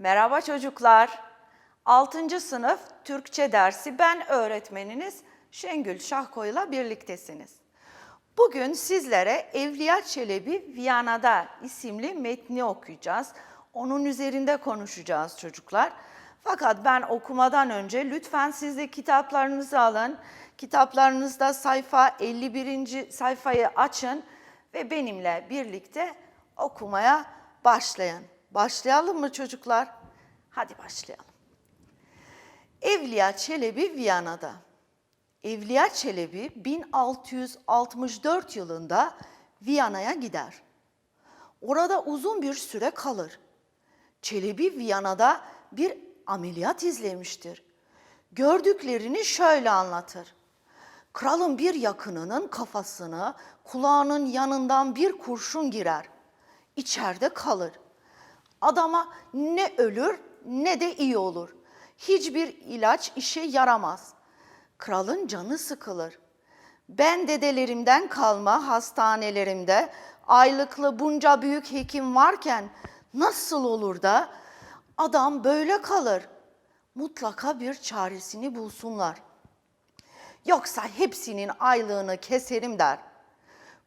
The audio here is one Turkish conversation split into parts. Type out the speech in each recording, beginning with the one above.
Merhaba çocuklar. 6. sınıf Türkçe dersi ben öğretmeniniz Şengül Şahkoy'la birliktesiniz. Bugün sizlere Evliya Çelebi Viyana'da isimli metni okuyacağız. Onun üzerinde konuşacağız çocuklar. Fakat ben okumadan önce lütfen siz de kitaplarınızı alın. Kitaplarınızda sayfa 51. sayfayı açın ve benimle birlikte okumaya başlayın. Başlayalım mı çocuklar? Hadi başlayalım. Evliya Çelebi Viyana'da. Evliya Çelebi 1664 yılında Viyana'ya gider. Orada uzun bir süre kalır. Çelebi Viyana'da bir ameliyat izlemiştir. Gördüklerini şöyle anlatır. Kralın bir yakınının kafasını kulağının yanından bir kurşun girer. İçeride kalır. Adama ne ölür ne de iyi olur. Hiçbir ilaç işe yaramaz. Kralın canı sıkılır. Ben dedelerimden kalma hastanelerimde aylıklı bunca büyük hekim varken nasıl olur da adam böyle kalır? Mutlaka bir çaresini bulsunlar. Yoksa hepsinin aylığını keserim der.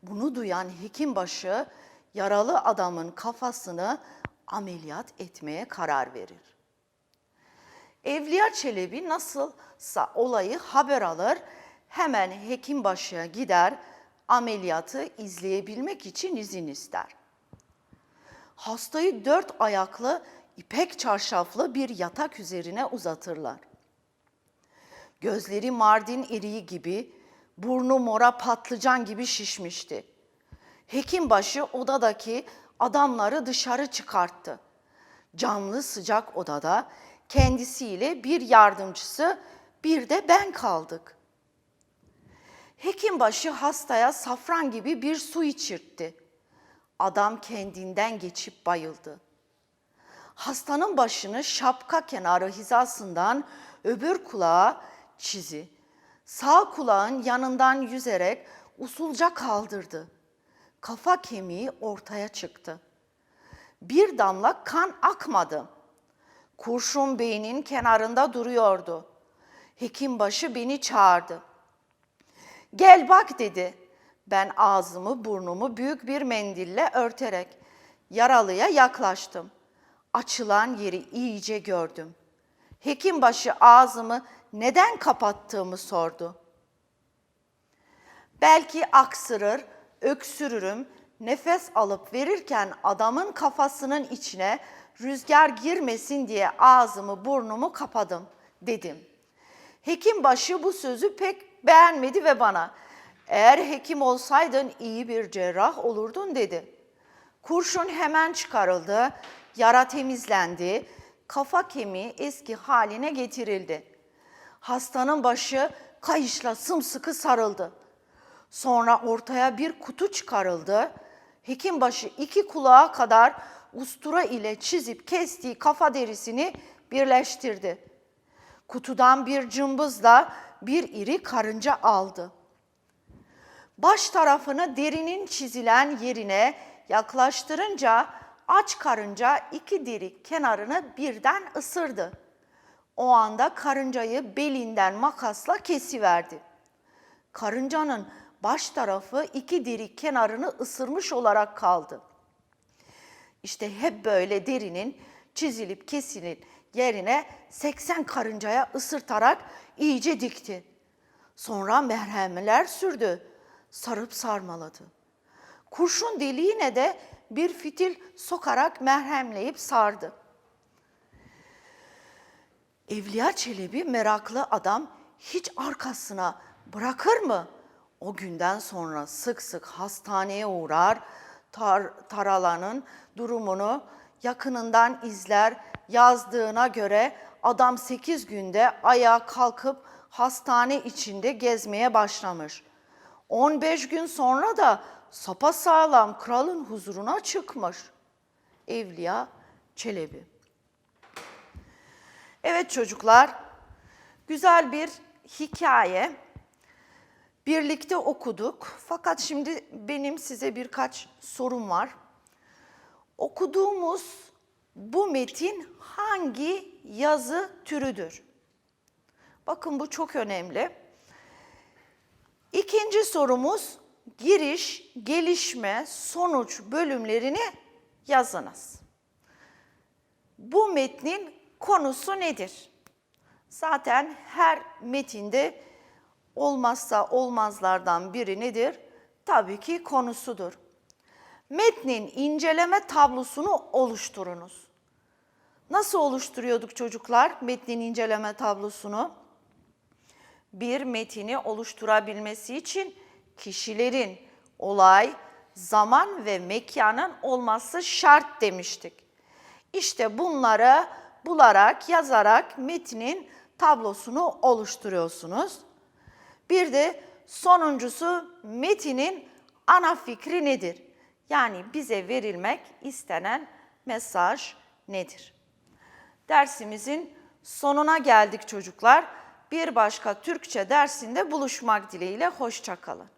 Bunu duyan hekimbaşı yaralı adamın kafasını ameliyat etmeye karar verir. Evliya Çelebi nasılsa olayı haber alır, hemen hekimbaşıya gider, ameliyatı izleyebilmek için izin ister. Hastayı dört ayaklı ipek çarşaflı bir yatak üzerine uzatırlar. Gözleri mardin eriği gibi, burnu mora patlıcan gibi şişmişti. Hekimbaşı odadaki adamları dışarı çıkarttı. Camlı sıcak odada kendisiyle bir yardımcısı bir de ben kaldık. Hekimbaşı hastaya safran gibi bir su içirtti. Adam kendinden geçip bayıldı. Hastanın başını şapka kenarı hizasından öbür kulağa çizi, sağ kulağın yanından yüzerek usulca kaldırdı. Kafa kemiği ortaya çıktı. Bir damla kan akmadı. Kurşun beynin kenarında duruyordu. Hekimbaşı beni çağırdı. Gel bak dedi. Ben ağzımı burnumu büyük bir mendille örterek yaralıya yaklaştım. Açılan yeri iyice gördüm. Hekimbaşı ağzımı neden kapattığımı sordu. Belki aksırır, öksürürüm, nefes alıp verirken adamın kafasının içine rüzgar girmesin diye ağzımı burnumu kapadım dedim. Hekimbaşı bu sözü pek beğenmedi ve bana eğer hekim olsaydın iyi bir cerrah olurdun dedi. Kurşun hemen çıkarıldı, yara temizlendi, kafa kemiği eski haline getirildi. Hastanın başı kayışla sımsıkı sarıldı. Sonra ortaya bir kutu çıkarıldı. Hekimbaşı iki kulağa kadar ustura ile çizip kestiği kafa derisini birleştirdi. Kutudan bir cımbızla bir iri karınca aldı. Baş tarafını derinin çizilen yerine yaklaştırınca aç karınca iki deri kenarını birden ısırdı. O anda karıncayı belinden makasla kesiverdi. Karıncanın baş tarafı iki deri kenarını ısırmış olarak kaldı. İşte hep böyle derinin çizilip kesilip yerine 80 karıncaya ısırtarak iyice dikti. Sonra merhemler sürdü, sarıp sarmaladı. Kurşun deliğine de bir fitil sokarak merhemleyip sardı. Evliya Çelebi meraklı adam hiç arkasına bırakır mı? O günden sonra sık sık hastaneye uğrar, tar Taralan'ın durumunu yakınından izler, yazdığına göre adam 8 günde ayağa kalkıp hastane içinde gezmeye başlamış. 15 gün sonra da sapasağlam kralın huzuruna çıkmış. Evliya Çelebi. Evet çocuklar, güzel bir hikaye. Birlikte okuduk. Fakat şimdi benim size birkaç sorum var. Okuduğumuz Bu metin hangi yazı türüdür? Bakın bu çok önemli. İkinci sorumuz giriş, gelişme, sonuç bölümlerini yazınız. Bu metnin konusu nedir? Zaten her metinde olmazsa olmazlardan biri nedir? Tabii ki konusudur. Metnin inceleme tablosunu oluşturunuz. Nasıl oluşturuyorduk çocuklar metnin inceleme tablosunu? Bir metini oluşturabilmesi için kişilerin, olay, zaman ve mekanın olması şart demiştik. İşte bunları bularak, yazarak metnin tablosunu oluşturuyorsunuz. Bir de sonuncusu metinin ana fikri nedir? Yani bize verilmek istenen mesaj nedir? Dersimizin sonuna geldik çocuklar. Bir başka Türkçe dersinde buluşmak dileğiyle hoşça kalın.